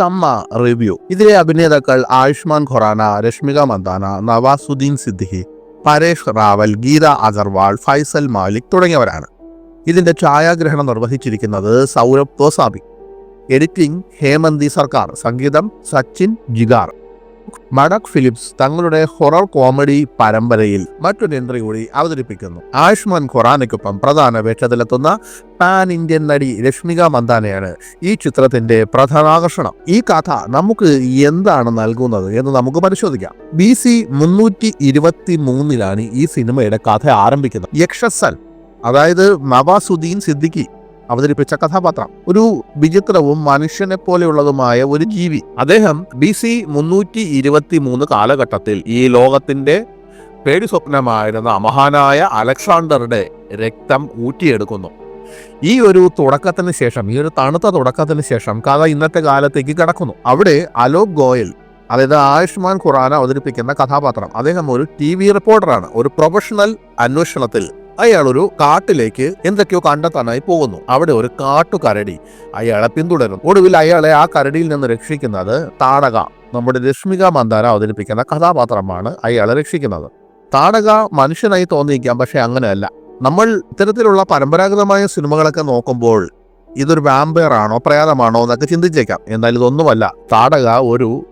തമ്മ review. ഇതിലെ അഭിനേതാക്കൾ ആയുഷ്മാൻ ഖൊറാന രശ്മിക മന്ദാന നവാസുദ്ദീൻ സിദ്ദിഖി പരേഷ് റാവൽ ഗീത അഗർവാൾ ഫൈസൽ മാലിക് തുടങ്ങിയവരാണ്. ഇതിന്റെ ഛായാഗ്രഹണം നിർവഹിച്ചിരിക്കുന്നത് സൗരഭ് ഗോസാബി എഡിറ്റിംഗ് ഹേമന്തി സർക്കാർ. സംഗീതം സച്ചിൻ ജിഗാർ. മഡക് ഫിലിപ്സ് തങ്ങളുടെ ഹൊറർ കോമഡി പരമ്പരയിൽ മറ്റൊരു എൻട്രി കൂടി അവതരിപ്പിക്കുന്നു. ആയുഷ്മാൻ ഖൊറാനയ്ക്കൊപ്പം പ്രധാന വേഷത്തിലെത്തുന്ന പാൻ ഇന്ത്യൻ നടി രശ്മിക മന്ദാനയാണ് ഈ ചിത്രത്തിന്റെ പ്രധാന ആകർഷണം. ഈ കഥ നമുക്ക് എന്താണ് നൽകുന്നത് എന്ന് നമുക്ക് പരിശോധിക്കാം. ബി സി മുന്നൂറ്റി ഇരുപത്തി മൂന്നിലാണ് ഈ സിനിമയുടെ കഥ ആരംഭിക്കുന്നത്. യക്ഷസൽ അതായത് നവാസുദ്ദീൻ സിദ്ദിഖി അവതരിപ്പിച്ച കഥാപാത്രം. ഒരു വിചിത്രവും മനുഷ്യനെ പോലെയുള്ളതുമായ ഒരു ജീവി. അദ്ദേഹം ബി സി മുന്നൂറ്റി ഇരുപത്തി മൂന്ന് കാലഘട്ടത്തിൽ ഈ ലോകത്തിന്റെ പേടി സ്വപ്നമായിരുന്ന മഹാനായ അലക്സാണ്ടറുടെ രക്തം ഊറ്റിയെടുക്കുന്നു. ഈ ഒരു തുടക്കത്തിന് ശേഷം ഈ ഒരു തണുത്ത തുടക്കത്തിന് ശേഷം കഥ ഇന്നത്തെ കാലത്തേക്ക് കിടക്കുന്നു. അവിടെ അലോക് ഗോയൽ അതായത് ആയുഷ്മാൻ ഖുറാന അവതരിപ്പിക്കുന്ന കഥാപാത്രം. അദ്ദേഹം ഒരു ടി വി റിപ്പോർട്ടറാണ് ഒരു പ്രൊഫഷണൽ അന്വേഷണത്തിൽ അയാൾ ഒരു കാട്ടിലേക്ക് എന്തൊക്കെയോ കണ്ടെത്താനായി പോകുന്നു. അവിടെ ഒരു കാട്ടു കരടി അയാളെ പിന്തുടരുന്നു ഒടുവിൽ അയാളെ ആ കരടിയിൽ നിന്ന് രക്ഷിക്കുന്നത് താടക നമ്മുടെ രശ്മിക മന്ദാര അവതരിപ്പിക്കുന്ന കഥാപാത്രമാണ് അയാളെ രക്ഷിക്കുന്നത്. താടക മനുഷ്യനായി തോന്നിയിരിക്കാം പക്ഷെ അങ്ങനെയല്ല. നമ്മൾ ഇത്തരത്തിലുള്ള പരമ്പരാഗതമായ സിനിമകളൊക്കെ നോക്കുമ്പോൾ ഇതൊരു വാമ്പയർ ആണോ പ്രയാതമാണോ എന്നൊക്കെ ചിന്തിച്ചേക്കാം. എന്നാൽ ഇതൊന്നുമല്ല. താടക ഒരു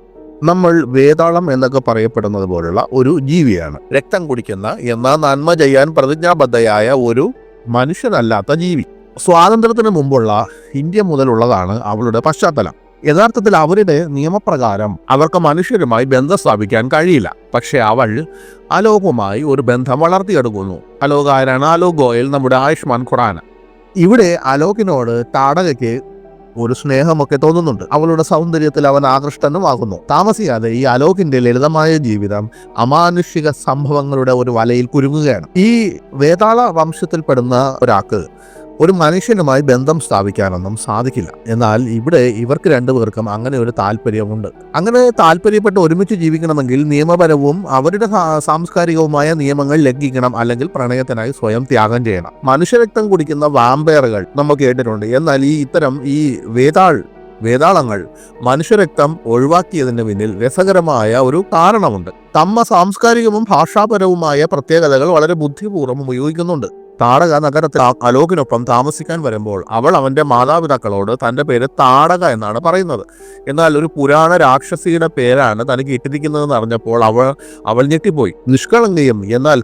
നമ്മൾ വേതാളം എന്നൊക്കെ പറയപ്പെടുന്നത് പോലുള്ള ഒരു ജീവിയാണ്. രക്തം കുടിക്കുന്ന എന്നാൽ നന്മ ചെയ്യാൻ പ്രതിജ്ഞാബദ്ധയായ ഒരു മനുഷ്യനല്ലാത്ത ജീവി. സ്വാതന്ത്ര്യത്തിന് മുമ്പുള്ള ഇന്ത്യ മുതലുള്ളതാണ് അവളുടെ പശ്ചാത്തലം. യഥാർത്ഥത്തിൽ അവരുടെ നിയമപ്രകാരം അവർക്ക് മനുഷ്യരുമായി ബന്ധം സ്ഥാപിക്കാൻ കഴിയില്ല. പക്ഷെ അവൾ അലോകുമായി ഒരു ബന്ധം വളർത്തിയെടുക്കുന്നു. അലോക് ആരാണ് അലോക് ഗോയൽ നമ്മുടെ ആയുഷ്മാൻ ഖുറാന ഇവിടെ അലോകിനോട് താടകയ്ക്ക് ഒരു സ്നേഹമൊക്കെ തോന്നുന്നുണ്ട്. അവളുടെ സൗന്ദര്യത്തിൽ അവൻ ആകൃഷ്ടനും ആകുന്നു താമസിയാതെ ഈ അലോകിന്റെ ലളിതമായ ജീവിതം അമാനുഷിക സംഭവങ്ങളുടെ ഒരു വലയിൽ കുരുങ്ങുകയാണ്. ഈ വേതാള വംശത്തിൽപ്പെടുന്ന ഒരാൾക്ക് ഒരു മനുഷ്യനുമായി ബന്ധം സ്ഥാപിക്കാനൊന്നും സാധിക്കില്ല. എന്നാൽ ഇവിടെ ഇവർക്ക് രണ്ടുപേർക്കും അങ്ങനെ ഒരു താല്പര്യമുണ്ട്. അങ്ങനെ താല്പര്യപ്പെട്ട് ഒരുമിച്ച് ജീവിക്കണമെങ്കിൽ നിയമപരവും അവരുടെ സാംസ്കാരികവുമായ നിയമങ്ങൾ ലംഘിക്കണം അല്ലെങ്കിൽ പ്രണയത്തിനായി സ്വയം ത്യാഗം ചെയ്യണം. മനുഷ്യരക്തം കുടിക്കുന്ന വാമ്പയറുകൾ നമ്മൾ കേട്ടിട്ടുണ്ട്. എന്നാൽ ഈ ഇത്തരം ഈ വേതാൾ വേതാളങ്ങൾ മനുഷ്യരക്തം ഒഴിവാക്കിയതിന് പിന്നിൽ രസകരമായ ഒരു കാരണമുണ്ട്. തമ്മ സാംസ്കാരികവും ഭാഷാപരവുമായ പ്രത്യേകതകൾ വളരെ ബുദ്ധിപൂർവം ഉപയോഗിക്കുന്നുണ്ട്. താടക നഗരത്തിൽ അലോകിനൊപ്പം താമസിക്കാൻ വരുമ്പോൾ അവൾ അവന്റെ മാതാപിതാക്കളോട് തന്റെ പേര് താടക എന്നാണ് പറയുന്നത്. എന്നാൽ ഒരു പുരാണ രാക്ഷസിയുടെ പേരാണ് തനിക്ക് ഇട്ടിരിക്കുന്നതെന്ന് അറിഞ്ഞപ്പോൾ അവൾ അവൾ ഞെട്ടിപ്പോയി. നിഷ്കളങ്കയും എന്നാൽ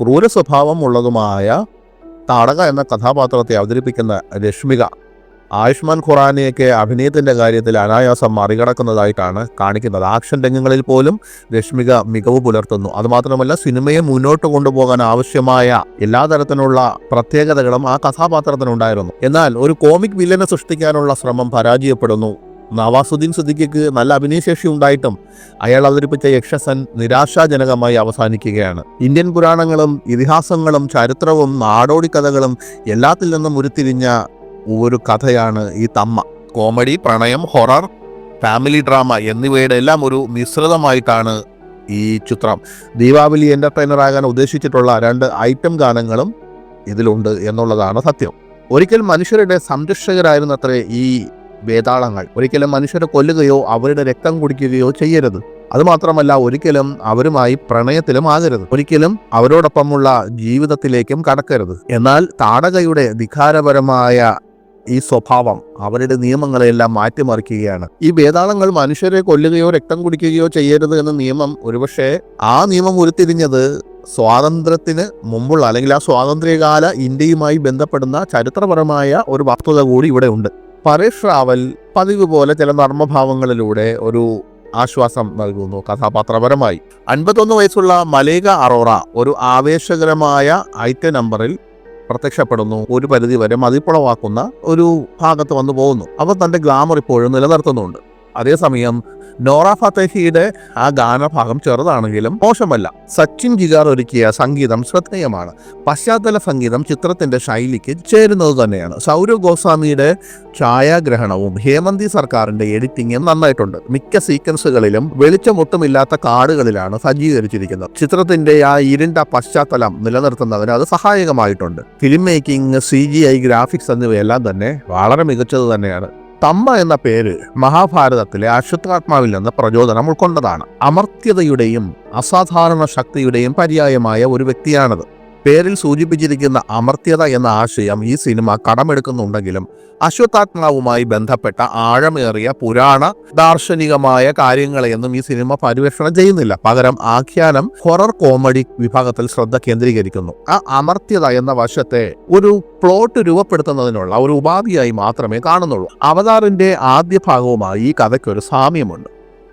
ക്രൂര സ്വഭാവമുള്ളതുമായ താടക എന്ന കഥാപാത്രത്തെ അവതരിപ്പിക്കുന്ന രശ്മിക ആയുഷ്മാൻ ഖുറാനെയൊക്കെ അഭിനയത്തിന്റെ കാര്യത്തിൽ അനായാസം മറികടക്കുന്നതായിട്ടാണ് കാണിക്കുന്നത്. ആക്ഷൻ രംഗങ്ങളിൽ പോലും രശ്മിക മികവ് പുലർത്തുന്നു. അതുമാത്രമല്ല സിനിമയെ മുന്നോട്ട് കൊണ്ടുപോകാൻ ആവശ്യമായ എല്ലാ തരത്തിലുള്ള പ്രത്യേകതകളും ആ കഥാപാത്രത്തിനുണ്ടായിരുന്നു. എന്നാൽ ഒരു കോമിക് വില്ലനെ സൃഷ്ടിക്കാനുള്ള ശ്രമം പരാജയപ്പെടുന്നു. നവാസുദ്ദീൻ സിദ്ദിഖിക്ക് നല്ല അഭിനയശേഷി ഉണ്ടായിട്ടും അയാൾ അവതരിപ്പിച്ച യക്ഷസൻ നിരാശാജനകമായി അവസാനിക്കുകയാണ്. ഇന്ത്യൻ പുരാണങ്ങളും ഇതിഹാസങ്ങളും ചരിത്രവും നാടോടി കഥകളും എല്ലാത്തിൽ നിന്നും ഉരുത്തിരിഞ്ഞ ഒരു കഥയാണ് ഈ തമ്മ. കോമഡി പ്രണയം ഹൊറർ ഫാമിലി ഡ്രാമ എന്നിവയുടെ എല്ലാം ഒരു മിശ്രിതമായിട്ടാണ് ഈ ചിത്രം. ദീപാവലി എന്റർടൈനർ ആകാൻ ഉദ്ദേശിച്ചിട്ടുള്ള രണ്ട് ഐറ്റം ഗാനങ്ങളും ഇതിലുണ്ട് എന്നുള്ളതാണ് സത്യം. ഒരിക്കൽ മനുഷ്യരുടെ സംരക്ഷകരായിരുന്നത്രേ ഈ വേതാളങ്ങൾ. ഒരിക്കലും മനുഷ്യരെ കൊല്ലുകയോ അവരുടെ രക്തം കുടിക്കുകയോ ചെയ്യരുത്. അതുമാത്രമല്ല ഒരിക്കലും അവരുമായി പ്രണയത്തിലും ആകരുത്. ഒരിക്കലും അവരോടൊപ്പമുള്ള ജീവിതത്തിലേക്കും കടക്കരുത്. എന്നാൽ താടകയുടെ ധിഖാരപരമായ ഈ സ്വഭാവം അവരുടെ നിയമങ്ങളെല്ലാം മാറ്റിമറിക്കുകയാണ്. ഈ വേദാളങ്ങൾ മനുഷ്യരെ കൊല്ലുകയോ രക്തം കുടിക്കുകയോ ചെയ്യരുത് എന്ന നിയമം ഒരുപക്ഷെ ആ നിയമം ഉരുത്തിരിഞ്ഞത് സ്വാതന്ത്ര്യത്തിന് മുമ്പുള്ള അല്ലെങ്കിൽ ആ സ്വാതന്ത്ര്യകാല ഇന്ത്യയുമായി ബന്ധപ്പെടുന്ന ചരിത്രപരമായ ഒരു വസ്തുത കൂടി ഇവിടെ ഉണ്ട്. പരേഷ് റാവൽ പതിവ് പോലെ ചില നർമ്മഭാവങ്ങളിലൂടെ ഒരു ആശ്വാസം നൽകുന്നു കഥാപാത്രപരമായി. അൻപത്തൊന്ന് വയസ്സുള്ള മലേക അറോറ ഒരു ആവേശകരമായ ഐറ്റ നമ്പറിൽ പ്രത്യക്ഷപ്പെടുന്നു. ഒരു പരിധി വരെ മതിപ്പുളവാക്കുന്ന ഒരു ഭാഗത്ത് വന്നു പോകുന്നു. അവർ തന്റെ ഗ്ലാമർ ഇപ്പോഴും നിലനിർത്തുന്നുണ്ട്. അതേസമയം നോറ ഫത്തേഹിയുടെ ആ ഗാനഭാഗം ചെറുതാണെങ്കിലും മോശമല്ല. സച്ചിൻ ജിഗാർ ഒരുക്കിയ സംഗീതം ശ്രദ്ധേയമാണ്. പശ്ചാത്തല സംഗീതം ചിത്രത്തിന്റെ ശൈലിക്ക് ചേരുന്നത് തന്നെയാണ്. സൗരവ് ഗോസ്വാമിയുടെ ഛായാഗ്രഹണവും ഹേമന്തി സർക്കാരിന്റെ എഡിറ്റിംഗും നന്നായിട്ടുണ്ട്. മിക്ക സീക്വൻസുകളിലും വെളിച്ചമൊട്ടുമില്ലാത്ത കാടുകളിലാണ് സജ്ജീകരിച്ചിരിക്കുന്നത്. ചിത്രത്തിന്റെ ആ ഇരുണ്ട പശ്ചാത്തലം നിലനിർത്തുന്നതിന് അത് സഹായകമായിട്ടുണ്ട്. Film making C G I graphics എന്നിവയെല്ലാം തന്നെ വളരെ മികച്ചത് തന്നെയാണ്. തമ്മ എന്ന പേര് മഹാഭാരതത്തിലെ അശ്വത്ഥാത്മാവിൽ നിന്ന് പ്രചോദനം ഉൾക്കൊണ്ടതാണ്. അമർത്യതയുടെയും അസാധാരണ ശക്തിയുടെയും പര്യായമായ ഒരു വ്യക്തിയാണത്. പേരിൽ സൂചിപ്പിച്ചിരിക്കുന്ന അമർത്യത എന്ന ആശയം ഈ സിനിമ കടമെടുക്കുന്നുണ്ടെങ്കിലും അശ്വത്ഥാത്മാവുമായി ബന്ധപ്പെട്ട ആഴമേറിയ പുരാണ ദാർശനികമായ കാര്യങ്ങളെയൊന്നും ഈ സിനിമ പരിവേഷണം ചെയ്യുന്നില്ല. പകരം ആഖ്യാനം ഹൊറർ കോമഡി വിഭാഗത്തിൽ ശ്രദ്ധ കേന്ദ്രീകരിക്കുന്നു. ആ അമർത്യത എന്ന വശത്തെ ഒരു പ്ലോട്ട് രൂപപ്പെടുത്തുന്നതിനുള്ള ഒരു ഉപാധിയായി മാത്രമേ കാണുന്നുള്ളൂ. അവതാറിന്റെ ആദ്യ ഭാഗവുമായി ഈ കഥയ്ക്കൊരു സാമ്യമുണ്ട്.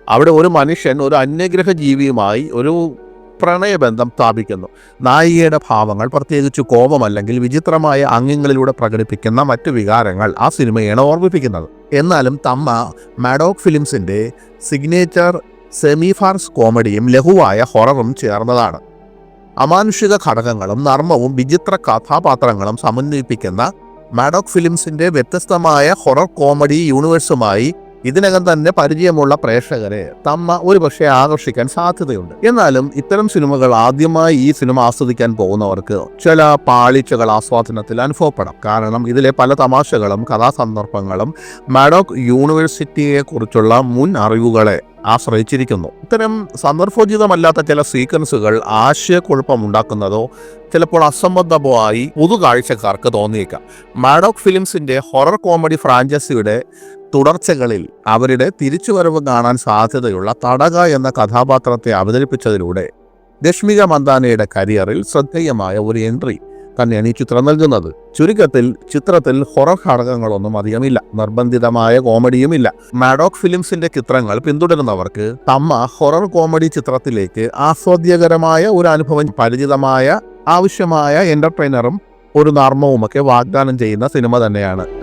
അവിടെ ഒരു മനുഷ്യൻ ഒരു അന്യഗ്രഹ ജീവിയുമായി ഒരു പ്രണയബന്ധം സ്ഥാപിക്കുന്നു. നായികയുടെ ഭാവങ്ങൾ പ്രത്യേകിച്ച് കോപമല്ലെങ്കിൽ വിചിത്രമായ അംഗങ്ങളിലൂടെ പ്രകടിപ്പിക്കുന്ന മറ്റു വികാരങ്ങൾ ആ സിനിമയാണ് ഓർമ്മിപ്പിക്കുന്നത്. എന്നാലും തമ്മ മാഡോക് ഫിലിംസിന്റെ സിഗ്നേച്ചർ സെമി ഫാർസ് കോമഡിയും ലഘുവായ ഹൊററും ചേർന്നതാണ്. അമാനുഷിക ഘടകങ്ങളും നർമ്മവും വിചിത്ര കഥാപാത്രങ്ങളും സമന്വയിപ്പിക്കുന്ന മാഡോക് ഫിലിംസിന്റെ വ്യത്യസ്തമായ ഹൊറർ കോമഡി യൂണിവേഴ്സുമായി ഇതിനകം തന്നെ പരിചയമുള്ള പ്രേക്ഷകരെ തമ്മ ഒരുപക്ഷെ ആകർഷിക്കാൻ സാധ്യതയുണ്ട്. എന്നാലും ഇത്തരം സിനിമകൾ ആദ്യമായി ഈ സിനിമ ആസ്വദിക്കാൻ പോകുന്നവർക്ക് ചില പാളിച്ചകൾ ആസ്വാദനത്തിൽ അനുഭവപ്പെടാം. കാരണം ഇതിലെ പല തമാശകളും കഥാസന്ദർഭങ്ങളും മാഡോക് യൂണിവേഴ്സിറ്റിയെ കുറിച്ചുള്ള മുൻ അറിവുകളെ ആശ്രയിച്ചിരിക്കുന്നു. ഇത്തരം സന്ദർഭോചിതമല്ലാത്ത ചില സീക്വൻസുകൾ ആശയക്കുഴപ്പമുണ്ടാക്കുന്നതോ ചിലപ്പോൾ അസംബന്ധമായി പുതുകാഴ്ചക്കാർക്ക് തോന്നിയേക്കാം. മാഡോക് ഫിലിംസിന്റെ ഹൊറർ കോമഡി ഫ്രാഞ്ചൈസിയുടെ തുടർച്ചകളിൽ അവരുടെ തിരിച്ചുവരവ് കാണാൻ സാധ്യതയുള്ള തടക എന്ന കഥാപാത്രത്തെ അവതരിപ്പിച്ചതിലൂടെ രശ്മിക മന്ദാനയുടെ കരിയറിൽ ശ്രദ്ധേയമായ ഒരു എൻട്രി തന്നെയാണ് ഈ ചിത്രം നൽകുന്നത്. ചുരുക്കത്തിൽ ചിത്രത്തിൽ ഹൊറർ ഘടകങ്ങളൊന്നും അധികമില്ല. നിർബന്ധിതമായ കോമഡിയും ഇല്ല മാഡോക് ഫിലിംസിന്റെ ചിത്രങ്ങൾ പിന്തുടരുന്നവർക്ക് തമ്മ ഹൊറർ കോമഡി ചിത്രത്തിലേക്ക് ആസ്വാദ്യകരമായ ഒരു അനുഭവം പരിചിതമായ ആവശ്യമായ എന്റർടൈനറും ഒരു നർമ്മവുമൊക്കെ വാഗ്ദാനം ചെയ്യുന്ന സിനിമ തന്നെയാണ്.